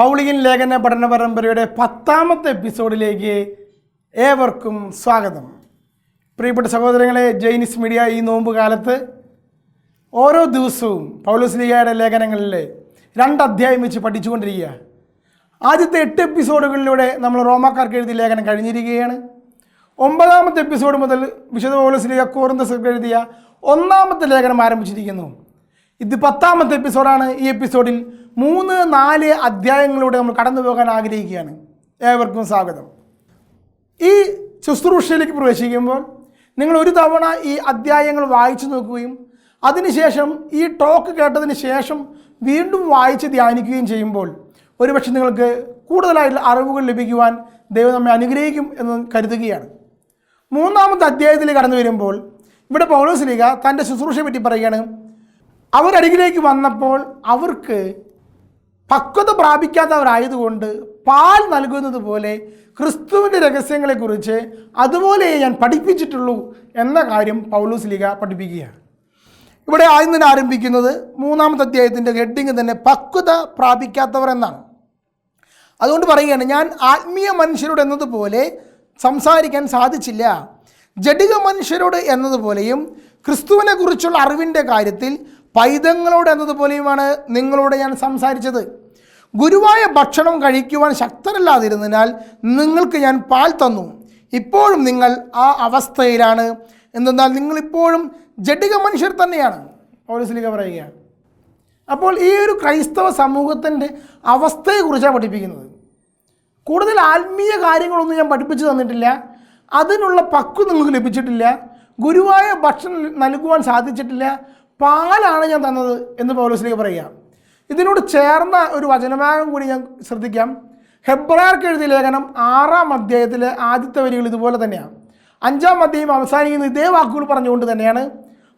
പൗളിയൻ ലേഖന പഠന പരമ്പരയുടെ പത്താമത്തെ എപ്പിസോഡിലേക്ക് ഏവർക്കും സ്വാഗതം. പ്രിയപ്പെട്ട സഹോദരങ്ങളെ ജൈനിസ് മീഡിയ ഈ നോമ്പ് കാലത്ത് ഓരോ ദിവസവും പൗലോസ് ലീഗയുടെ ലേഖനങ്ങളിലെ രണ്ട് അധ്യായം വെച്ച് പഠിച്ചുകൊണ്ടിരിക്കുക. ആദ്യത്തെ എട്ട് എപ്പിസോഡുകളിലൂടെ നമ്മൾ റോമാക്കാർക്ക് എഴുതിയ ലേഖനം കഴിഞ്ഞിരിക്കുകയാണ്. ഒമ്പതാമത്തെ എപ്പിസോഡ് മുതൽ വിശുദ്ധ പൗലോസ് ലീഗ കോറിന്തസ് എഴുതിയ ഒന്നാമത്തെ ലേഖനം ആരംഭിച്ചിരിക്കുന്നു. ഇത് പത്താമത്തെ എപ്പിസോഡാണ് ഈ എപ്പിസോഡിൽ മൂന്ന് നാല് അധ്യായങ്ങളിലൂടെ നമ്മൾ കടന്നു പോകാൻ ആഗ്രഹിക്കുകയാണ്. ഏവർക്കും സ്വാഗതം. ഈ ശുശ്രൂഷയിലേക്ക് പ്രവേശിക്കുമ്പോൾ നിങ്ങൾ ഒരു തവണ ഈ അധ്യായങ്ങൾ വായിച്ചു നോക്കുകയും അതിനുശേഷം ഈ ടോക്ക് കേട്ടതിന് ശേഷം വീണ്ടും വായിച്ച് ധ്യാനിക്കുകയും ചെയ്യുമ്പോൾ ഒരുപക്ഷെ നിങ്ങൾക്ക് കൂടുതലായിട്ടുള്ള അറിവുകൾ ലഭിക്കുവാൻ ദൈവം നമ്മെ അനുഗ്രഹിക്കും എന്ന് കരുതുകയാണ്. മൂന്നാമത്തെ അധ്യായത്തിൽ കടന്നു വരുമ്പോൾ ഇവിടെ പൗലോസ് ലീഗ തന്റെ ശുശ്രൂഷയെ പറ്റി പറയുകയാണ്. അവരരികിലേക്ക് വന്നപ്പോൾ അവർക്ക് പക്വത പ്രാപിക്കാത്തവരായതുകൊണ്ട് പാൽ നൽകുന്നത് പോലെ ക്രിസ്തുവിന്റെ രഹസ്യങ്ങളെക്കുറിച്ച് അതുപോലെ ഞാൻ പഠിപ്പിച്ചിട്ടുള്ളൂ എന്ന കാര്യം പൗലൂസ് ലീഗ പഠിപ്പിക്കുകയാണ്. ഇവിടെ ആദ്യം തന്നെ ആരംഭിക്കുന്നത് മൂന്നാമത്തെ അധ്യായത്തിന്റെ ഹെഡിങ് തന്നെ പക്വത പ്രാപിക്കാത്തവർ എന്നാണ്. അതുകൊണ്ട് പറയുകയാണ് ഞാൻ ആത്മീയ മനുഷ്യരോട് എന്നതുപോലെ സംസാരിക്കാൻ സാധിച്ചില്ല. ജഡിക മനുഷ്യരോട് എന്നതുപോലെയും ക്രിസ്തുവിനെ കുറിച്ചുള്ള അറിവിന്റെ കാര്യത്തിൽ പൈതങ്ങളോട് എന്നതുപോലെയുമാണ് നിങ്ങളോട് ഞാൻ സംസാരിച്ചത്. ഗുരുവായ ഭക്ഷണം കഴിക്കുവാൻ ശക്തരല്ലാതിരുന്നതിനാൽ നിങ്ങൾക്ക് ഞാൻ പാൽ തന്നു. ഇപ്പോഴും നിങ്ങൾ ആ അവസ്ഥയിലാണ്. എന്തെന്നാൽ നിങ്ങളിപ്പോഴും ജഡിക മനുഷ്യർ തന്നെയാണ്. പൗരസ്ലിക പറയുകയാണ്. അപ്പോൾ ഈ ഒരു ക്രൈസ്തവ സമൂഹത്തിന്റെ അവസ്ഥയെക്കുറിച്ചാണ് പഠിപ്പിക്കുന്നത്. കൂടുതൽ ആത്മീയ കാര്യങ്ങളൊന്നും ഞാൻ പഠിപ്പിച്ചു തന്നിട്ടില്ല. അതിനുള്ള പക്വത നിങ്ങൾക്ക് ലഭിച്ചിട്ടില്ല. ഗുരുവായ ഭക്ഷണം നൽകുവാൻ സാധിച്ചിട്ടില്ല. പാലാണ് ഞാൻ തന്നത് എന്ന് പൗലോസ്ലിക്ക് പറയുക. ഇതിനോട് ചേർന്ന ഒരു വചനഭാഗം കൂടി ഞാൻ ശ്രദ്ധിക്കാം. ഹെബ്രാർക്ക് എഴുതിയ ലേഖനം ആറാം അധ്യായത്തിലെ ആദ്യത്തെ വരികൾ ഇതുപോലെ തന്നെയാണ്. അഞ്ചാം അധ്യായം അവസാനിക്കുന്ന ഇതേ വാക്കുകൾ പറഞ്ഞുകൊണ്ട് തന്നെയാണ്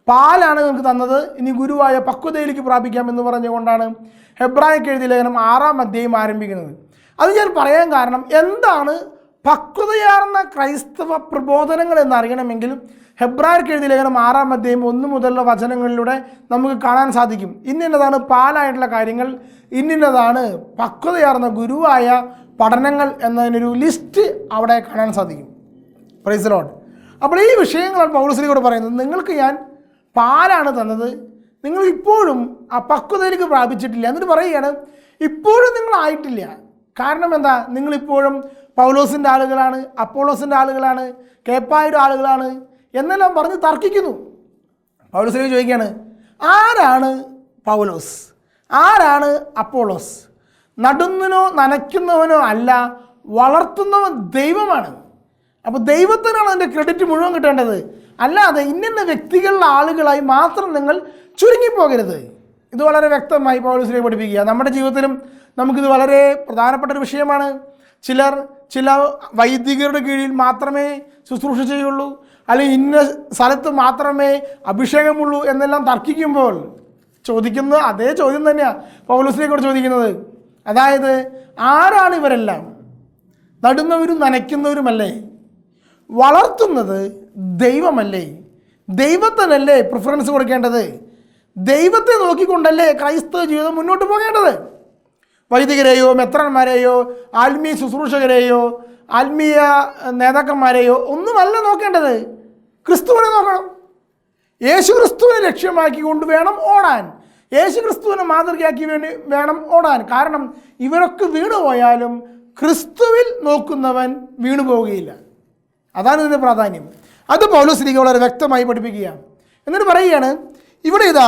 പാലാണ് നിങ്ങൾക്ക് തന്നത്. ഇനി ഗുരുവായ പക്വതയിലേക്ക് പ്രാപിക്കാം എന്ന് പറഞ്ഞുകൊണ്ടാണ് ഹെബ്രായക്ക് എഴുതിയ ലേഖനം ആറാം അധ്യായം ആരംഭിക്കുന്നത്. അത് ഞാൻ പറയാൻ കാരണം എന്താണ് പക്വതയാർന്ന ക്രൈസ്തവ പ്രബോധനങ്ങൾ എന്നറിയണമെങ്കിൽ ഹെബ്രായർക്ക് എഴുതിയ ലേഖനം ആറാം അധ്യായം ഒന്ന് മുതലുള്ള വചനങ്ങളിലൂടെ നമുക്ക് കാണാൻ സാധിക്കും. ഇന്നിന്നതാണ് പാലായിട്ടുള്ള കാര്യങ്ങൾ ഇന്നിന്നതാണ് പക്വതയാർന്ന ഗുരുവായ പഠനങ്ങൾ എന്നതിനൊരു ലിസ്റ്റ് അവിടെ കാണാൻ സാധിക്കും. പ്രൈസ് ലോട്ട് അപ്പോൾ ഈ വിഷയങ്ങളാണ് പൗരസ്ലിയോട് പറയുന്നത്. നിങ്ങൾക്ക് ഞാൻ പാലാണ് തന്നത്. നിങ്ങൾ ഇപ്പോഴും ആ പക്വതയിലേക്ക് പ്രാപിച്ചിട്ടില്ല. എന്നിട്ട് പറയുകയാണ് ഇപ്പോഴും നിങ്ങളായിട്ടില്ല കാരണം എന്താ? നിങ്ങളിപ്പോഴും പൗലോസിന്റെ ആളുകളാണ് അപ്പോളോസിന്റെ ആളുകളാണ് കേപ്പായുടെ ആളുകളാണ് എന്നെല്ലാം പറഞ്ഞ് തർക്കിക്കുന്നു. പൗലോസിനെ ചോദിക്കുകയാണ് ആരാണ് പൗലോസ്? ആരാണ് അപ്പോളോസ്? നടുന്നനോ നനയ്ക്കുന്നവനോ അല്ല വളർത്തുന്നവൻ ദൈവമാണ്. അപ്പോൾ ദൈവത്തിനാണ് അതിന്റെ ക്രെഡിറ്റ് മുഴുവൻ കിട്ടേണ്ടത്. അല്ലാതെ ഇന്നിന്ന വ്യക്തികളുടെ ആളുകളായി മാത്രം നിങ്ങൾ ചുരുങ്ങിപ്പോകരുത്. ഇത് വളരെ വ്യക്തമായി പൗലോസിനെ പഠിപ്പിക്കുക. നമ്മുടെ ജീവിതത്തിലും നമുക്കിത് വളരെ പ്രധാനപ്പെട്ട ഒരു വിഷയമാണ്. ചിലർ ചില വൈദികരുടെ കീഴിൽ മാത്രമേ ശുശ്രൂഷ ചെയ്യുള്ളൂ അല്ലെങ്കിൽ ഇന്ന സ്ഥലത്ത് മാത്രമേ അഭിഷേകമുള്ളൂ എന്നെല്ലാം തർക്കിക്കുമ്പോൾ ചോദിക്കുന്ന അതേ ചോദ്യം തന്നെയാണ് പൗലോസിനെക്കൂടെ ചോദിക്കുന്നത്. അതായത് ആരാണ് ഇവരെല്ലാം? നടുന്നവരും നനയ്ക്കുന്നവരുമല്ലേ? വളർത്തുന്നത് ദൈവമല്ലേ? ദൈവത്തിനല്ലേ പ്രിഫറൻസ് കൊടുക്കേണ്ടത്? ദൈവത്തെ നോക്കിക്കൊണ്ടല്ലേ ക്രൈസ്തവ ജീവിതം മുന്നോട്ട് പോകേണ്ടത്? വൈദികരെയോ മെത്രന്മാരെയോ ആത്മീയ ശുശ്രൂഷകരെയോ ആത്മീയ നേതാക്കന്മാരെയോ ഒന്നുമല്ല നോക്കേണ്ടത്. ക്രിസ്തുവിനെ നോക്കണം. യേശു ക്രിസ്തുവിനെ ലക്ഷ്യമാക്കി കൊണ്ട് വേണം ഓടാൻ. യേശു ക്രിസ്തുവിനെ മാതൃകയാക്കി വേണ്ടി വേണം ഓടാൻ. കാരണം ഇവരൊക്കെ വീണുപോയാലും ക്രിസ്തുവിൽ നോക്കുന്നവൻ വീണു പോവുകയില്ല. അതാണ് ഇതിന്റെ പ്രാധാന്യം. അത് പൗലോസ്ലിക്ക് വളരെ വ്യക്തമായി പഠിപ്പിക്കുക എന്നിട്ട് പറയുകയാണ് ഇവിടെ ഇതാ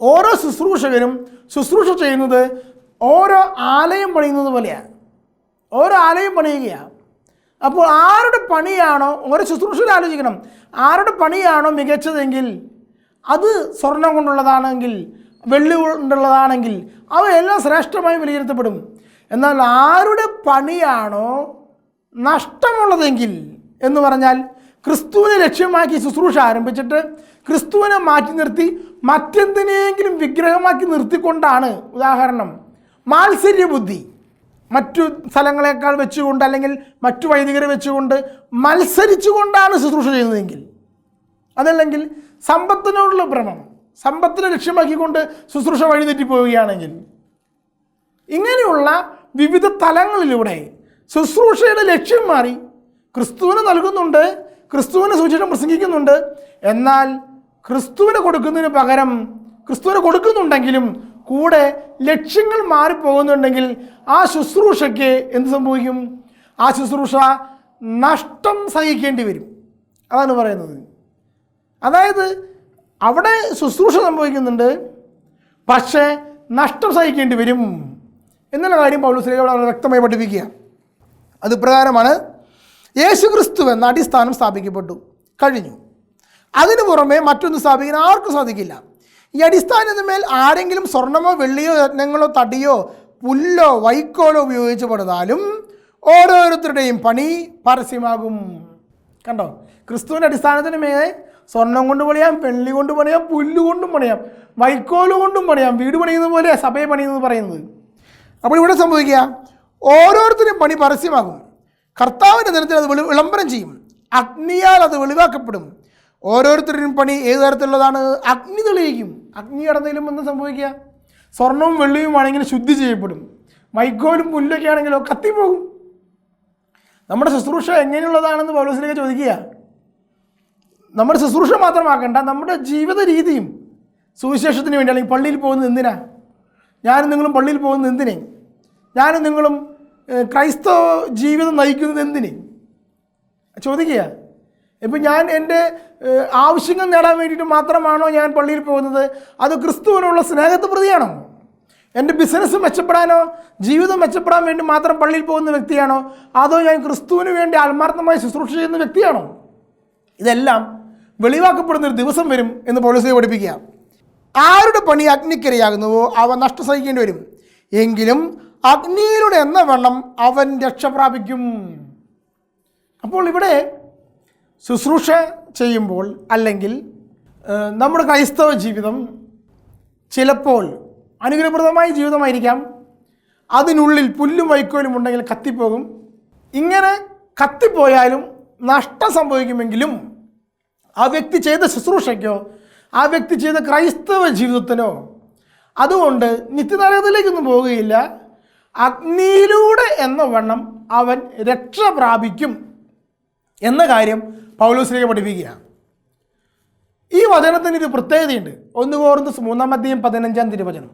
ഓരോ ശുശ്രൂഷകരും ശുശ്രൂഷ ചെയ്യുന്നത് ഓരോ ആലയം പണിയുന്നത് പോലെയാണ്. ഓരോ ആലയം പണിയുകയാണ്. അപ്പോൾ ആരുടെ പണിയാണോ ഓരോ ശുശ്രൂഷയിൽ ആലോചിക്കണം. ആരുടെ പണിയാണോ മികച്ചതെങ്കിൽ അത് സ്വർണം കൊണ്ടുള്ളതാണെങ്കിൽ വെള്ളി കൊണ്ടുള്ളതാണെങ്കിൽ അവയെല്ലാം ശ്രേഷ്ഠമായി വിലയിരുത്തപ്പെടും. എന്നാൽ ആരുടെ പണിയാണോ നഷ്ടമുള്ളതെങ്കിൽ എന്ന് പറഞ്ഞാൽ ക്രിസ്തുവിനെ ലക്ഷ്യമാക്കി ശുശ്രൂഷ ആരംഭിച്ചിട്ട് ക്രിസ്തുവിനെ മാറ്റി നിർത്തി മറ്റെന്തിനെയെങ്കിലും വിഗ്രഹമാക്കി നിർത്തിക്കൊണ്ടാണ് ഉദാഹരണം. മാത്സര്യ ബുദ്ധി മറ്റു സ്ഥലങ്ങളെക്കാൾ വെച്ചുകൊണ്ട് അല്ലെങ്കിൽ മറ്റു വൈദികരെ വെച്ചുകൊണ്ട് മത്സരിച്ചുകൊണ്ടാണ് ശുശ്രൂഷ ചെയ്യുന്നതെങ്കിൽ. അതല്ലെങ്കിൽ സമ്പത്തിനോടുള്ള ഭ്രമം സമ്പത്തിനെ ലക്ഷ്യമാക്കിക്കൊണ്ട് ശുശ്രൂഷ വഴിതെറ്റി പോവുകയാണെങ്കിൽ. ഇങ്ങനെയുള്ള വിവിധ തലങ്ങളിലൂടെ ശുശ്രൂഷയുടെ ലക്ഷ്യം മാറി ക്രിസ്തുവിന് നൽകുന്നുണ്ട് ക്രിസ്തുവിനെ സുചിഷം പ്രസംഗിക്കുന്നുണ്ട്. എന്നാൽ ക്രിസ്തുവിന് കൊടുക്കുന്നതിന് പകരം ക്രിസ്തുവിന് കൊടുക്കുന്നുണ്ടെങ്കിലും കൂടെ ലക്ഷ്യങ്ങൾ മാറിപ്പോകുന്നുണ്ടെങ്കിൽ ആ ശുശ്രൂഷയ്ക്ക് എന്ത് സംഭവിക്കും? ആ ശുശ്രൂഷ നഷ്ടം സഹിക്കേണ്ടി വരും. അതാണ് പറയുന്നത്. അതായത് അവിടെ ശുശ്രൂഷ സംഭവിക്കുന്നുണ്ട് പക്ഷേ നഷ്ടം സഹിക്കേണ്ടി വരും എന്നുള്ള കാര്യം പൗലോസ്ലിക വളരെ വ്യക്തമായി പഠിപ്പിക്കുക. അത് പ്രകാരമാണ് യേശു ക്രിസ്തു എന്ന അടിസ്ഥാനം സ്ഥാപിക്കപ്പെട്ടു കഴിഞ്ഞു. അതിനു പുറമെ മറ്റൊന്ന് സ്ഥാപിക്കാൻ ആർക്കും സാധിക്കില്ല. ഈ അടിസ്ഥാനത്തിന്മേൽ ആരെങ്കിലും സ്വർണമോ വെള്ളിയോ രത്നങ്ങളോ തടിയോ പുല്ലോ വൈക്കോലോ ഉപയോഗിച്ച് പണിതാലും ഓരോരുത്തരുടെയും പണി പരസ്യമാകും. കണ്ടോ? ക്രിസ്തുവിന്റെ അടിസ്ഥാനത്തിന് മേലെ സ്വർണം കൊണ്ട് പണിയാം വെള്ളി കൊണ്ട് പണിയാം പുല്ല് കൊണ്ടും പണിയാം വൈക്കോൽ കൊണ്ടും പണിയാം വീട് പണിയുന്ന പോലെ സഭയെ പണിയുന്നത് പറയുന്നത്. അപ്പോൾ ഇവിടെ സംഭവിക്കുക ഓരോരുത്തരും പണി പരസ്യമാകും. കർത്താവിന്റെ ദിനത്തിൽ അത് വിളി വിളംബരം ചെയ്യും. അഗ്നിയാൽ അത് വെളിവാക്കപ്പെടും. ഓരോരുത്തരുടെയും പണി ഏത് തരത്തിലുള്ളതാണ്? അഗ്നി തെളിയിക്കും. അഗ്നി കടന്നതിലും എന്ത് സംഭവിക്കുക? സ്വർണവും വെള്ളിയും ആണെങ്കിൽ ശുദ്ധി ചെയ്യപ്പെടും. വൈക്കോലും പുല്ലൊക്കെ ആണെങ്കിലോ കത്തിപ്പോകും. നമ്മുടെ ശുശ്രൂഷ എങ്ങനെയുള്ളതാണെന്ന് പൗലോസിലേക്ക് ചോദിക്കുക. നമ്മുടെ ശുശ്രൂഷ മാത്രമാക്കണ്ട നമ്മുടെ ജീവിത രീതിയും സുവിശേഷത്തിന് വേണ്ടി അല്ലെങ്കിൽ പള്ളിയിൽ പോകുന്നത് എന്തിനാ? ഞാനും നിങ്ങളും പള്ളിയിൽ പോകുന്നത് എന്തിനെ? ഞാനും നിങ്ങളും ക്രൈസ്തവ ജീവിതം നയിക്കുന്നത് എന്തിനെ? ചോദിക്കുക. ഇപ്പം ഞാൻ എന്റെ ആവശ്യങ്ങൾ നേടാൻ വേണ്ടിയിട്ട് മാത്രമാണോ ഞാൻ പള്ളിയിൽ പോകുന്നത്? അത് ക്രിസ്തുവിനുള്ള സ്നേഹത്തെ പ്രതിയാണോ? എന്റെ ബിസിനസ് മെച്ചപ്പെടാനോ ജീവിതം മെച്ചപ്പെടാൻ വേണ്ടി മാത്രം പള്ളിയിൽ പോകുന്ന വ്യക്തിയാണോ? അതോ ഞാൻ ക്രിസ്തുവിന് വേണ്ടി ആത്മാർത്ഥമായി ശുശ്രൂഷ ചെയ്യുന്ന വ്യക്തിയാണോ? ഇതെല്ലാം വെളിവാക്കപ്പെടുന്ന ഒരു ദിവസം വരും എന്ന് പോലീസിനെ പഠിപ്പിക്കുക. ആരുടെ പണി അഗ്നിക്കിരയാകുന്നുവോ അവ നഷ്ടം സഹിക്കേണ്ടി വരും. എങ്കിലും അഗ്നിയിലൂടെ എന്ന വണ്ണം അവൻ രക്ഷ പ്രാപിക്കും അപ്പോൾ ഇവിടെ ശുശ്രൂഷ ചെയ്യുമ്പോൾ അല്ലെങ്കിൽ നമ്മുടെ ക്രൈസ്തവ ജീവിതം ചിലപ്പോൾ അനുഗ്രഹപ്രദമായ ജീവിതമായിരിക്കാം. അതിനുള്ളിൽ പുല്ലും വൈക്കോലും ഉണ്ടെങ്കിൽ കത്തിപ്പോകും. ഇങ്ങനെ കത്തിപ്പോയാലും നഷ്ടം സംഭവിക്കുമെങ്കിലും ആ വ്യക്തി ചെയ്ത ശുശ്രൂഷയ്ക്കോ ആ വ്യക്തി ചെയ്ത ക്രൈസ്തവ ജീവിതത്തിനോ അതുകൊണ്ട് നിത്യനരകത്തിലേക്കൊന്നും പോവുകയില്ല. അഗ്നിയിലൂടെ എന്ന വണ്ണം അവൻ രക്ഷ പ്രാപിക്കും എന്ന കാര്യം പൗലോസിലേക്ക് പഠിപ്പിക്കുകയാണ്. ഈ വചനത്തിന് ഒരു പ്രത്യേകതയുണ്ട്. ഒന്ന് കോർന്ന് മൂന്നാം അധ്യയം പതിനഞ്ചാം തിരുവചനം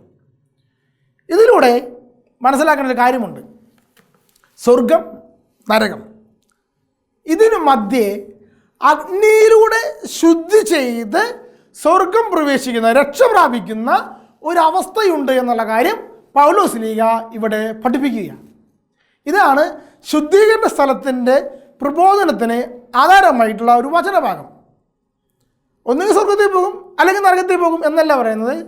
ഇതിലൂടെ മനസ്സിലാക്കേണ്ട ഒരു കാര്യമുണ്ട്. സ്വർഗം നരകം. ഇതിനു മധ്യേ അഗ്നിയിലൂടെ ശുദ്ധി ചെയ്ത് സ്വർഗം പ്രവേശിക്കുന്ന രക്ഷ പ്രാപിക്കുന്ന ഒരവസ്ഥയുണ്ട് എന്നുള്ള കാര്യം പൗലോസ് ലീഗ ഇവിടെ പഠിപ്പിക്കുകയാണ്. ഇതാണ് ശുദ്ധീകരണ സ്ഥലത്തിന്റെ പ്രബോധനത്തിന് ആധാരമായിട്ടുള്ള ഒരു വചനഭാഗം. ഒന്നുകിൽ സ്വർഗത്തിൽ പോകും അല്ലെങ്കിൽ നരകത്തിൽ പോകും എന്നല്ല പറയുന്നത്.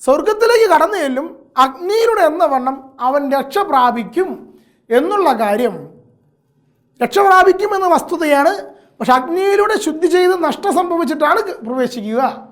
സ്വർഗത്തിലേക്ക് കടന്നു ചെല്ലും അഗ്നിയിലൂടെ എന്ന വണ്ണം അവൻ രക്ഷ പ്രാപിക്കും എന്നുള്ള കാര്യം. രക്ഷ പ്രാപിക്കും എന്ന വസ്തുതയാണ്. പക്ഷെ അഗ്നിയിലൂടെ ശുദ്ധി ചെയ്ത് നഷ്ടം സംഭവിച്ചിട്ടാണ് പ്രവേശിക്കുക.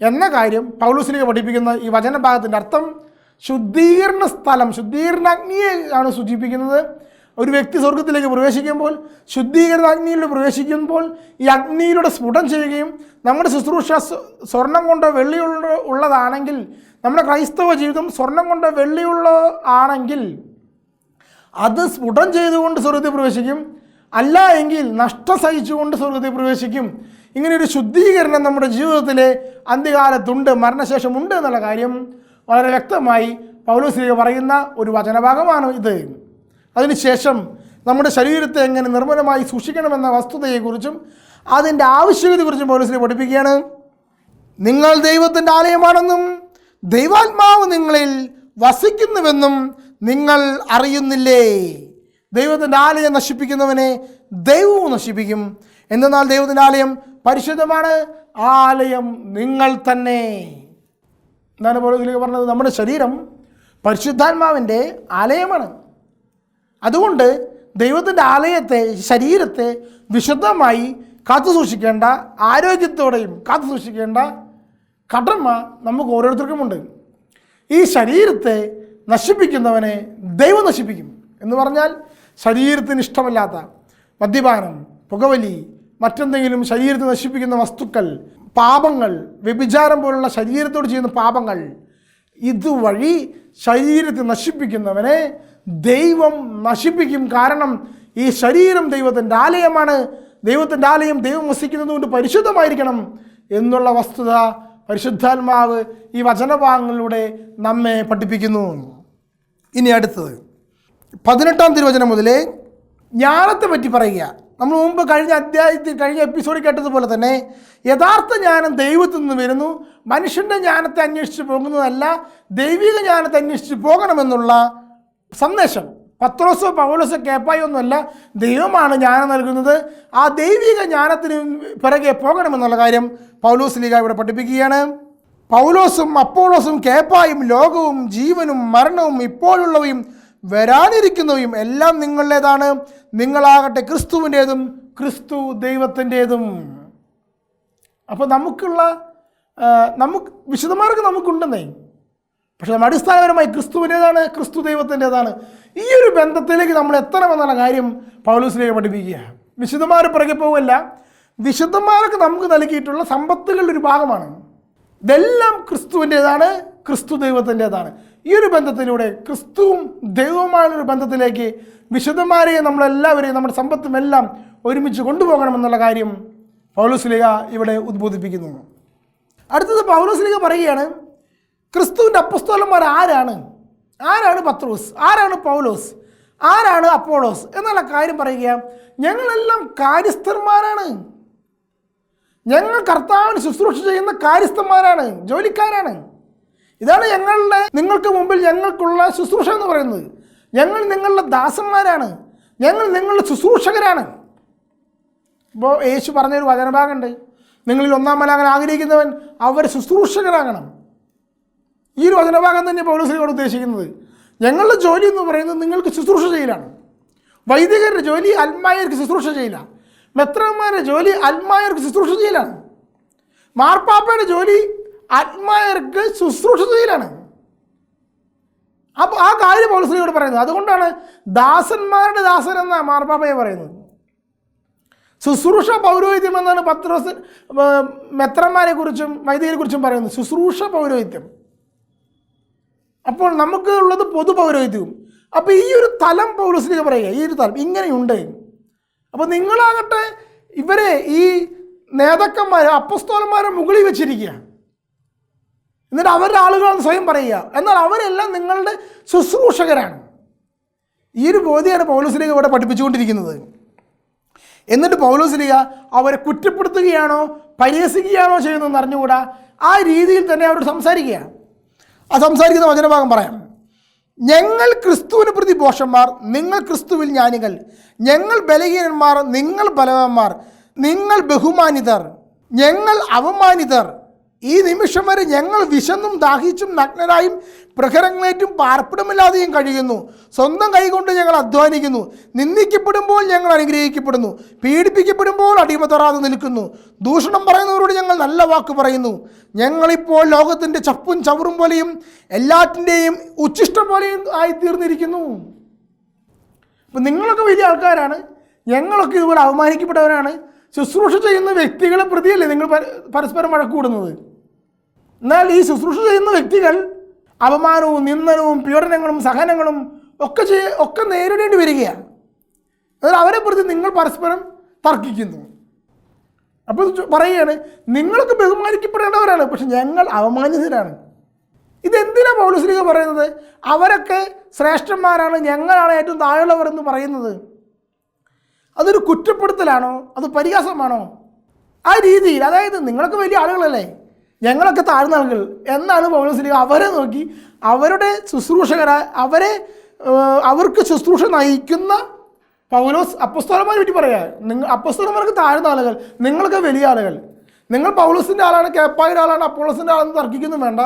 എന്ന കാര്യം പൗലൂസിലേക്ക് പഠിപ്പിക്കുന്ന ഈ വചനഭാഗത്തിന്റെ അർത്ഥം ശുദ്ധീകരണ സ്ഥലം ശുദ്ധീകരണ അഗ്നിയെ ആണ് സൂചിപ്പിക്കുന്നത്. ഒരു വ്യക്തി സ്വർഗത്തിലേക്ക് പ്രവേശിക്കുമ്പോൾ ശുദ്ധീകരണ അഗ്നിയിലൂടെ പ്രവേശിക്കുമ്പോൾ ഈ അഗ്നിയിലൂടെ സ്ഫുടം ചെയ്യുകയും നമ്മുടെ ശുശ്രൂഷ സ്വ- സ്വർണം കൊണ്ടോ വെള്ളിയുള്ള ഉള്ളതാണെങ്കിൽ നമ്മുടെ ക്രൈസ്തവ ജീവിതം സ്വർണം കൊണ്ടോ വെള്ളിയുള്ള ആണെങ്കിൽ അത് സ്ഫുടം ചെയ്തുകൊണ്ട് സ്വർഗത്തിൽ പ്രവേശിക്കും. അല്ല എങ്കിൽ നഷ്ടം സഹിച്ചുകൊണ്ട് സ്വർഗത്തിൽ പ്രവേശിക്കും. ഇങ്ങനെയൊരു ശുദ്ധീകരണം നമ്മുടെ ജീവിതത്തിലെ അന്ത്യകാലത്തുണ്ട് മരണശേഷമുണ്ട് എന്നുള്ള കാര്യം വളരെ വ്യക്തമായി പൗലോസ്ലിക പറയുന്ന ഒരു വചനഭാഗമാണ് ഇത്. അതിനുശേഷം നമ്മുടെ ശരീരത്തെ എങ്ങനെ നിർമ്മലമായി സൂക്ഷിക്കണമെന്ന വസ്തുതയെക്കുറിച്ചും അതിന്റെ ആവശ്യകതയെക്കുറിച്ചും പോലീസിനെ പഠിപ്പിക്കുകയാണ്. നിങ്ങൾ ദൈവത്തിന്റെ ആലയമാണെന്നും ദൈവാത്മാവ് നിങ്ങളിൽ വസിക്കുന്നുവെന്നും നിങ്ങൾ അറിയുന്നില്ലേ? ദൈവത്തിന്റെ ആലയം നശിപ്പിക്കുന്നവനെ ദൈവവും നശിപ്പിക്കും. എന്തെന്നാൽ ദൈവത്തിന്റെ ആലയം പരിശുദ്ധമാണ്. ആലയം നിങ്ങൾ തന്നെ. എന്താണ് പോലീസിലേക്ക് പറഞ്ഞത്? നമ്മുടെ ശരീരം പരിശുദ്ധാത്മാവിന്റെ ആലയമാണ്. അതുകൊണ്ട് ദൈവത്തിന്റെ ആലയത്തെ ശരീരത്തെ വിശുദ്ധമായി കാത്തു സൂക്ഷിക്കേണ്ട ആരോഗ്യത്തോടെയും കാത്തു സൂക്ഷിക്കേണ്ട കടമ നമുക്ക് ഓരോരുത്തർക്കുമുണ്ട്. ഈ ശരീരത്തെ നശിപ്പിക്കുന്നവനെ ദൈവം നശിപ്പിക്കും എന്ന് പറഞ്ഞാൽ ശരീരത്തിന് ഇഷ്ടമല്ലാത്ത മദ്യപാനം പുകവലി മറ്റെന്തെങ്കിലും ശരീരത്തെ നശിപ്പിക്കുന്ന വസ്തുക്കൾ പാപങ്ങൾ വ്യഭിചാരം പോലുള്ള ശരീരത്തോട് ചെയ്യുന്ന പാപങ്ങൾ ഇതുവഴി ശരീരത്തെ നശിപ്പിക്കുന്നവനെ ദൈവം നശിപ്പിക്കും. കാരണം ഈ ശരീരം ദൈവത്തിന്റെ ആലയമാണ്. ദൈവത്തിന്റെ ആലയം ദൈവം വസിക്കുന്നത് കൊണ്ട് പരിശുദ്ധമായിരിക്കണം എന്നുള്ള വസ്തുത പരിശുദ്ധാത്മാവ് ഈ വചനഭാഗങ്ങളിലൂടെ നമ്മെ പഠിപ്പിക്കുന്നു. ഇനി അടുത്തത്. പതിനെട്ടാം തിരുവചനം മുതലേ ജ്ഞാനത്തെ പറ്റി പറയുക. നമ്മൾ മുമ്പ് കഴിഞ്ഞ അധ്യായത്തിൽ കഴിഞ്ഞ എപ്പിസോഡിൽ കേട്ടതുപോലെ തന്നെ യഥാർത്ഥ ജ്ഞാനം ദൈവത്തിൽ നിന്ന് വരുന്നു. മനുഷ്യന്റെ ജ്ഞാനത്തെ അന്വേഷിച്ച് പോകുന്നതല്ല ദൈവിക ജ്ഞാനത്തെ അന്വേഷിച്ച് പോകണമെന്നുള്ള സന്ദേശം. പത്രോസോ പൗലോസോ കേപ്പായോ ഒന്നുമല്ല ദൈവമാണ് ജ്ഞാനം നൽകുന്നത്. ആ ദൈവിക ജ്ഞാനത്തിന് പിറകെ പോകണമെന്നുള്ള കാര്യം പൗലോസ് ലീഗ ഇവിടെ പഠിപ്പിക്കുകയാണ്. പൗലോസും അപ്പോളോസും കേപ്പായും ലോകവും ജീവനും മരണവും ഇപ്പോഴുള്ളവയും വരാനിരിക്കുന്നവയും എല്ലാം നിങ്ങളുടേതാണ്. നിങ്ങളാകട്ടെ ക്രിസ്തുവിന്റേതും ക്രിസ്തു ദൈവത്തിന്റേതും. അപ്പോൾ നമുക്കുള്ള നമുക്ക് വിശുദ്ധമാർക്ക് നമുക്കുണ്ടെന്നേ. പക്ഷെ നമ്മൾ അടിസ്ഥാനപരമായി ക്രിസ്തുവിന്റേതാണ് ക്രിസ്തു ദൈവത്തിന്റെതാണ് ഈ ഒരു ബന്ധത്തിലേക്ക് നമ്മൾ എത്തണമെന്നുള്ള കാര്യം പൗലൂസിലേക്ക് പഠിപ്പിക്കുക വിശുദ്ധന്മാർ പിറകെ പോവല്ല വിശുദ്ധന്മാർക്ക് നമുക്ക് നൽകിയിട്ടുള്ള സമ്പത്തുകളുടെ ഒരു ഭാഗമാണ്. ഇതെല്ലാം ക്രിസ്തുവിന്റേതാണ് ക്രിസ്തു ദൈവത്തിന്റെതാണ് ഈ ഒരു ബന്ധത്തിലൂടെ ക്രിസ്തുവും ദൈവവുമായൊരു ബന്ധത്തിലേക്ക് വിശുദ്ധന്മാരെയും നമ്മളെല്ലാവരെയും നമ്മുടെ സമ്പത്തും എല്ലാം ഒരുമിച്ച് കൊണ്ടുപോകണമെന്നുള്ള കാര്യം പൗലോസ്ലിക ഇവിടെ ഉദ്ബോധിപ്പിക്കുന്നു. അടുത്തത് പൗലോസ്ലിക പറയുകയാണ് ക്രിസ്തുവിന്റെ അപ്പസ്തോലന്മാർ ആരാണ്? ആരാണ് പത്രോസ്? ആരാണ് പൗലോസ്? ആരാണ് അപ്പോളോസ്? എന്നുള്ള കാര്യം പറയുക ഞങ്ങളെല്ലാം കാര്യസ്ഥന്മാരാണ്. ഞങ്ങൾ കർത്താവിന് ശുശ്രൂഷ ചെയ്യുന്ന കാര്യസ്ഥന്മാരാണ് ജോലിക്കാരാണ്. ഇതാണ് ഞങ്ങളുടെ നിങ്ങൾക്ക് മുമ്പിൽ ഞങ്ങൾക്കുള്ള ശുശ്രൂഷ എന്ന് പറയുന്നത്. ഞങ്ങൾ നിങ്ങളുടെ ദാസന്മാരാണ്. ഞങ്ങൾ നിങ്ങളുടെ ശുശ്രൂഷകരാണ്. ഇപ്പോൾ യേശു പറഞ്ഞൊരു വചനഭാഗമുണ്ട്. നിങ്ങളിൽ ഒന്നാം മലാകൻ ആഗ്രഹിക്കുന്നവൻ അവർ ശുശ്രൂഷകരാകണം ഈ ഒരു വചനഭാഗം തന്നെ പൗലോസിനോട് ഉദ്ദേശിക്കുന്നത്. ഞങ്ങളുടെ ജോലി എന്ന് പറയുന്നത് നിങ്ങൾക്ക് ശുശ്രൂഷ ചെയ്യലാണ്. വൈദികരുടെ ജോലി അൽമായർക്ക് ശുശ്രൂഷ ചെയ്യില്ല മെത്രന്മാരുടെ ജോലി അൽമായർക്ക് ശുശ്രൂഷ ചെയ്യലാണ്. മാർപ്പാപ്പയുടെ ജോലി ആത്മായർക്ക് ശുശ്രൂഷ ചെയ്യലാണ്. അപ്പോൾ ആ കാര്യം പൗലോസിനോട് പറയുന്നത്. അതുകൊണ്ടാണ് ദാസന്മാരുടെ ദാസൻ എന്ന മാർപ്പാപ്പയെ പറയുന്നത്. ശുശ്രൂഷ പൗരോഹിത്യം എന്നാണ് പത്രോസ് മെത്രന്മാരെ കുറിച്ചും വൈദികരെ കുറിച്ചും പറയുന്നത്. ശുശ്രൂഷ പൗരോഹിത്യം. അപ്പോൾ നമുക്ക് ഉള്ളത് പൊതുപൗരോഹിത്യവും അപ്പോൾ ഈ ഒരു തലം പൗലോസിലേക്ക് പറയുക ഈ ഒരു തലം ഇങ്ങനെയുണ്ട്. അപ്പോൾ നിങ്ങളാകട്ടെ ഇവരെ ഈ നേതാക്കന്മാരെ അപ്പസ്തോലന്മാരെ മുകളിൽ വെച്ചിരിക്കുക. എന്നിട്ട് അവരുടെ ആളുകളാണ് സ്വയം പറയുക. എന്നാൽ അവരെല്ലാം നിങ്ങളുടെ ശുശ്രൂഷകരാണ്. ഈ ഒരു ബോധ്യമാണ് പൗലോസിലേക്ക് ഇവിടെ പഠിപ്പിച്ചുകൊണ്ടിരിക്കുന്നത്. എന്നിട്ട് പൗലോസിലിക അവരെ കുറ്റപ്പെടുത്തുകയാണോ പരിഹസിക്കുകയാണോ ചെയ്യുന്നതെന്ന് അറിഞ്ഞുകൂടാ? ആ രീതിയിൽ തന്നെ അവരോട് സംസാരിക്കുക. ആ സംസാരിക്കുന്ന വചനഭാഗം പറയാം. ഞങ്ങൾ ക്രിസ്തുവിന് പ്രതി ഭോഷന്മാർ നിങ്ങൾ ക്രിസ്തുവിൽ ജ്ഞാനികൾ. ഞങ്ങൾ ബലഹീനന്മാർ നിങ്ങൾ ബലവന്മാർ. നിങ്ങൾ ബഹുമാനിതർ. ഞങ്ങൾ അവമാനിതർ ഈ നിമിഷം വരെ ഞങ്ങൾ വിശന്നും ദാഹിച്ചും നഗ്നരായും പ്രഹരങ്ങളേറ്റും പാർപ്പിടമില്ലാതെയും കഴിയുന്നു. സ്വന്തം കൈകൊണ്ട് ഞങ്ങൾ അധ്വാനിക്കുന്നു. നിന്ദിക്കപ്പെടുമ്പോൾ ഞങ്ങൾ അനുഗ്രഹിക്കപ്പെടുന്നു. പീഡിപ്പിക്കപ്പെടുമ്പോൾ അടിമ തൊറാതെ നിൽക്കുന്നു. ദൂഷണം പറയുന്നവരോട് ഞങ്ങൾ നല്ല വാക്ക് പറയുന്നു. ഞങ്ങളിപ്പോൾ ലോകത്തിന്റെ ചപ്പും ചവറും പോലെയും എല്ലാറ്റിന്റെയും ഉച്ഛിഷ്ടം പോലെയും ആയിത്തീർന്നിരിക്കുന്നു അപ്പം നിങ്ങളൊക്കെ വലിയ ആൾക്കാരാണ്. ഞങ്ങളൊക്കെ ഇതുപോലെ അവമാനിക്കപ്പെട്ടവരാണ് ശുശ്രൂഷ ചെയ്യുന്ന വ്യക്തികളെ പ്രതിയല്ലേ നിങ്ങൾ പര- പരസ്പരം വഴക്കൂടുന്നത്? എന്നാൽ ഈ ശുശ്രൂഷ ചെയ്യുന്ന വ്യക്തികൾ അപമാനവും നിന്ദനവും പീഡനങ്ങളും സഹനങ്ങളും ഒക്കെ ചെയ്യ ഒക്കെ നേരിടേണ്ടി വരികയാണ്. അവരെ പ്രതി നിങ്ങൾ പരസ്പരം തർക്കിക്കുന്നു. അപ്പോൾ പറയുകയാണ് നിങ്ങളൊക്കെ ബഹുമാനിക്കപ്പെടേണ്ടവരാണ് പക്ഷെ ഞങ്ങൾ അവമാനിതരാണ് ഇതെന്തിനാണ് പൗലശ്രീക പറയുന്നത്? അവരൊക്കെ ശ്രേഷ്ഠന്മാരാണ് ഞങ്ങളാണ് ഏറ്റവും താഴെയുള്ളവർ എന്ന് പറയുന്നത്. അതൊരു കുറ്റപ്പെടുത്തലാണോ? അത് പരിഹാസമാണോ? ആ രീതിയിൽ അതായത് നിങ്ങളൊക്കെ വലിയ ആളുകളല്ലേ? ഞങ്ങളൊക്കെ താഴ്ന്ന ആളുകൾ. എന്നാണ് പൗലോസ്ലിക അവരെ നോക്കി അവരുടെ ശുശ്രൂഷകരായ അവരെ അവർക്ക് ശുശ്രൂഷ നയിക്കുന്ന പൗലോസ് അപ്പസ്തോലന്മാരെ പറ്റി പറയാം. നിങ്ങൾ അപ്പസ്തോലന്മാർക്ക് താഴ്ന്ന ആളുകൾ നിങ്ങളൊക്കെ വലിയ ആളുകൾ. നിങ്ങൾ പൗലോസിന്റെ ആളാണ് കേപ്പായുടെ ആളാണ് അപ്പോളോസിന്റെ ആളാണെന്ന് തർക്കിക്കുന്നു വേണ്ട.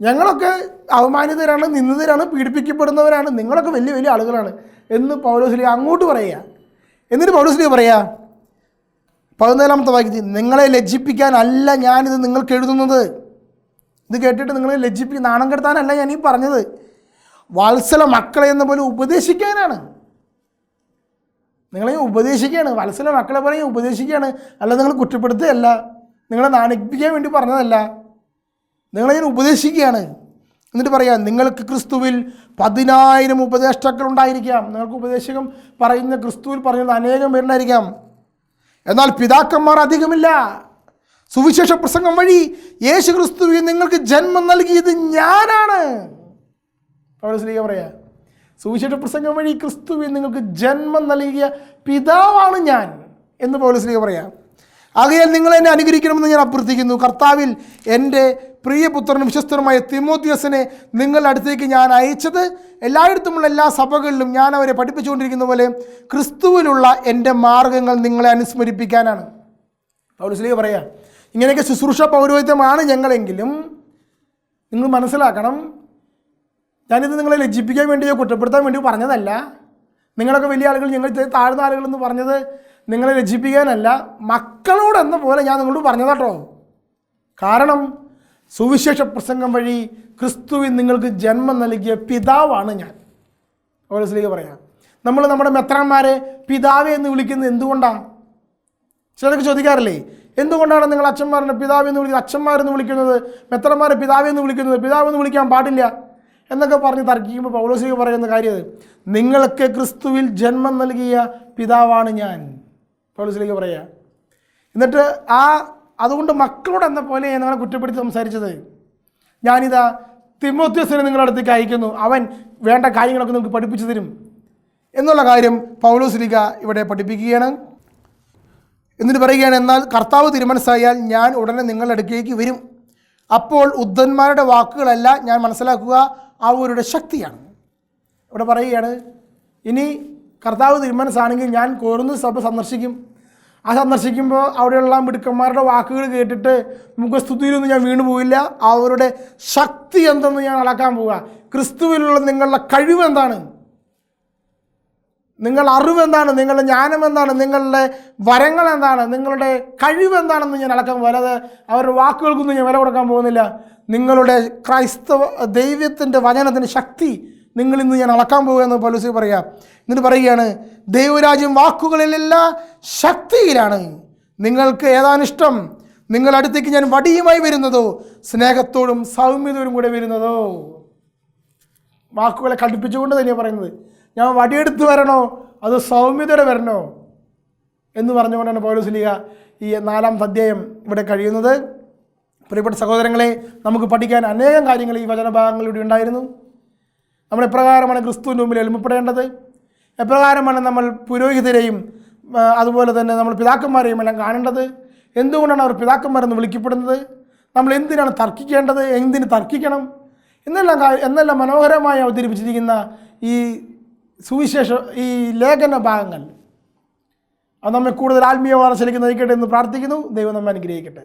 ഞങ്ങളൊക്കെ അവമാനിതരാണ് നിന്നതരാണ് പീഡിപ്പിക്കപ്പെടുന്നവരാണ് നിങ്ങളൊക്കെ വലിയ വലിയ ആളുകളാണ് എന്ന് പൗലോസ്ലി അങ്ങോട്ട് പറയുക എന്നിട്ട് പൗലോസ്ലി പറയുക പതിനാലാമത്തെ വാക്യത്തിൽ നിങ്ങളെ ലജ്ജിപ്പിക്കാനല്ല ഞാനിത് നിങ്ങൾക്ക് എഴുതുന്നത്. ഇത് കേട്ടിട്ട് നിങ്ങളെ ലജ്ജിപ്പിക്കാൻ നാണം കെടുത്താനല്ല ഞാൻ ഈ പറഞ്ഞത്. വത്സല മക്കളെ എന്ന പോലെ ഉപദേശിക്കാനാണ്. നിങ്ങളെ ഉപദേശിക്കുകയാണ്. വത്സല മക്കളെ പോലെ ഉപദേശിക്കുകയാണ്. അല്ല നിങ്ങൾ കുറ്റപ്പെടുത്തുകയല്ല. നിങ്ങളെ നാണിപ്പിക്കാൻ വേണ്ടി പറഞ്ഞതല്ല. നിങ്ങളെ ഞാൻ ഉപദേശിക്കുകയാണ്. എന്നിട്ട് പറയാം നിങ്ങൾക്ക് ക്രിസ്തുവിൽ പതിനായിരം ഉപദേഷ്ടാക്കൾ ഉണ്ടായിരിക്കാം. നിങ്ങൾക്ക് ഉപദേശകം പറയുന്ന ക്രിസ്തുവിൽ പറയുന്ന അനേകം പേരുണ്ടായിരിക്കാം. എന്നാൽ പിതാക്കന്മാർ അധികമില്ല. സുവിശേഷ പ്രസംഗം വഴി യേശു ക്രിസ്തുവിൽ നിങ്ങൾക്ക് ജന്മം നൽകിയത് ഞാനാണ്. പൗരസ്ലീക പറയാ സുവിശേഷ പ്രസംഗം വഴി ക്രിസ്തുവിൽ നിങ്ങൾക്ക് ജന്മം നൽകിയ പിതാവാണ് ഞാൻ എന്ന് പൗലസ്ലീക പറയാം. ആകയാൽ നിങ്ങൾ എന്നെ അനുകരിക്കണമെന്ന് ഞാൻ അഭ്യർത്ഥിക്കുന്നു. കർത്താവിൽ എന്റെ പ്രിയപുത്രനും വിശ്വസ്തനുമായ തിമോത്യോസിനെ നിങ്ങളുടെ അടുത്തേക്ക് ഞാൻ അയച്ചത് എല്ലായിടത്തുമുള്ള എല്ലാ സഭകളിലും ഞാൻ അവരെ പഠിപ്പിച്ചുകൊണ്ടിരിക്കുന്ന പോലെ ക്രിസ്തുവിലുള്ള എന്റെ മാർഗങ്ങൾ നിങ്ങളെ അനുസ്മരിപ്പിക്കാനാണ്. പൗരസ്ലീഗ പറയാം ഇങ്ങനെയൊക്കെ ശുശ്രൂഷ പൗരോഹിത്യമാണ് ഞങ്ങളെങ്കിലും നിങ്ങൾ മനസ്സിലാക്കണം ഞാനിത് നിങ്ങളെ ലജ്ജിപ്പിക്കാൻ വേണ്ടിയോ കുറ്റപ്പെടുത്താൻ വേണ്ടിയോ പറഞ്ഞതല്ല. നിങ്ങളൊക്കെ വലിയ ആളുകൾ ഞങ്ങൾ താഴ്ന്ന ആളുകളെന്ന് പറഞ്ഞത് നിങ്ങളെ രചിപ്പിക്കാനല്ല മക്കളോടെന്ന പോലെ ഞാൻ നിങ്ങളോട് പറഞ്ഞതാട്ടോ. കാരണം സുവിശേഷ പ്രസംഗം വഴി ക്രിസ്തുവിൻ നിങ്ങൾക്ക് ജന്മം നൽകിയ പിതാവാണ് ഞാൻ. ഓരോസിലേക്ക് പറയാം. നമ്മൾ നമ്മുടെ മെത്രന്മാരെ പിതാവെ എന്ന് വിളിക്കുന്നത് എന്തുകൊണ്ടാണ്? ചിലർക്ക് ചോദിക്കാറില്ലേ എന്തുകൊണ്ടാണ് നിങ്ങൾ അച്ഛന്മാരുടെ പിതാവ് എന്ന് വിളിക്കുന്നത്? അച്ഛന്മാരെന്ന് വിളിക്കുന്നത് മെത്രന്മാരെ പിതാവ് എന്ന് വിളിക്കുന്നത് പിതാവ് എന്ന് വിളിക്കാൻ പാടില്ല എന്നൊക്കെ പറഞ്ഞ് തർക്കിക്കുമ്പോൾ പൗലോസിക പറയുന്ന കാര്യം. നിങ്ങൾക്ക് ക്രിസ്തുവിൽ ജന്മം നൽകിയ പിതാവാണ് ഞാൻ. പൗലോസിലേക്ക് പറയുക എന്നിട്ട് ആ അതുകൊണ്ട് മക്കളോട് എന്ന പോലെ നിങ്ങളെ കുറ്റപ്പെടുത്തി സംസാരിച്ചത്. ഞാനിതാ തിമോത്യസിനെ നിങ്ങളുടെ അടുത്തേക്ക് അയക്കുന്നു. അവൻ വേണ്ട കാര്യങ്ങളൊക്കെ നിങ്ങൾക്ക് പഠിപ്പിച്ചു തരും. എന്നുള്ള കാര്യം പൗലോസ്ലിക ഇവിടെ പഠിപ്പിക്കുകയാണ്. എന്നിട്ട് പറയുകയാണ് എന്നാൽ കർത്താവ് തിരുമനസ്സായാൽ ഞാൻ ഉടനെ നിങ്ങളുടെ അടുക്കേക്ക് വരും. അപ്പോൾ ഉദ്ധന്മാരുടെ വാക്കുകളല്ല ഞാൻ മനസ്സിലാക്കുക അവരുടെ ശക്തിയാണ്. ഇവിടെ പറയുകയാണ് ഇനി കർത്താവ് തിരുമനസ്സാണെങ്കിൽ ഞാൻ കോരുന്ന സഭ സന്ദർശിക്കും. ആ സന്ദർശിക്കുമ്പോൾ അവിടെയുള്ള മിടുക്കന്മാരുടെ വാക്കുകൾ കേട്ടിട്ട് മുഖസ്തുതിയിലൊന്നും ഞാൻ വീണു പോയില്ല. അവരുടെ ശക്തി എന്തെന്ന് ഞാൻ അളക്കാൻ പോവുക. ക്രിസ്തുവിലുള്ള നിങ്ങളുടെ കഴിവ് എന്താണ്? നിങ്ങളുടെ അറിവ് എന്താണ്? നിങ്ങളുടെ ജ്ഞാനം എന്താണ്? നിങ്ങളുടെ വരങ്ങൾ എന്താണ്? നിങ്ങളുടെ കഴിവ് എന്താണെന്ന് ഞാൻ അളക്കാൻ വരത് അവരുടെ വാക്കുകൾക്കൊന്നും ഞാൻ വില കൊടുക്കാൻ പോകുന്നില്ല. നിങ്ങളുടെ ക്രൈസ്തവ ദൈവത്തിന്റെ വചനത്തിന്റെ ശക്തി നിങ്ങൾ ഇന്ന് ഞാൻ അളക്കാൻ പോകുമെന്ന് പൗലോസ് പറയാം. എന്നിട്ട് പറയുകയാണ് ദൈവരാജ്യം വാക്കുകളിലല്ല ശക്തിയിലാണ്. നിങ്ങൾക്ക് ഏതാനിഷ്ടം ഇഷ്ടം? നിങ്ങളുടെ അടുത്തേക്ക് ഞാൻ വടിയുമായി വരുന്നതോ സ്നേഹത്തോടും സൗമ്യതയോടും കൂടെ വരുന്നതോ? വാക്കുകളെ കടുപ്പിച്ചുകൊണ്ട് തന്നെയാണ് പറയുന്നത്. ഞാൻ വടിയെടുത്ത് വരണോ അത് സൗമ്യതയോടെ വരണോ? എന്ന് പറഞ്ഞുകൊണ്ടാണ് പൗലോസ്ലിക ഈ നാലാം അധ്യായം ഇവിടെ കഴിയുന്നത്. പ്രിയപ്പെട്ട സഹോദരങ്ങളെ നമുക്ക് പഠിക്കാൻ അനേകം കാര്യങ്ങൾ ഈ വചനഭാഗങ്ങളിലൂടെ ഉണ്ടായിരുന്നു. നമ്മൾ എപ്രകാരമാണ് ക്രിസ്തുവിന്റെ മുമ്പിൽ എളിമപ്പെടേണ്ടത്? എപ്രകാരമാണ് നമ്മൾ പുരോഹിതരെയും അതുപോലെ തന്നെ നമ്മൾ പിതാക്കന്മാരെയും എല്ലാം കാണേണ്ടത്? എന്തുകൊണ്ടാണ് അവർ പിതാക്കന്മാരെന്ന് വിളിക്കപ്പെടുന്നത്? നമ്മൾ എന്തിനാണ് തർക്കിക്കേണ്ടത്? എന്തിന് തർക്കിക്കണം? എന്നെല്ലാം എന്നെല്ലാം മനോഹരമായി അവതരിപ്പിച്ചിരിക്കുന്ന ഈ സുവിശേഷ ഈ ലേഖന ഭാഗങ്ങൾ. അത് നമ്മെ കൂടുതൽ ആത്മീയ വളർച്ചയിലേക്ക് നയിക്കട്ടെ എന്ന് പ്രാർത്ഥിക്കുന്നു. ദൈവം നമ്മെ അനുഗ്രഹിക്കട്ടെ.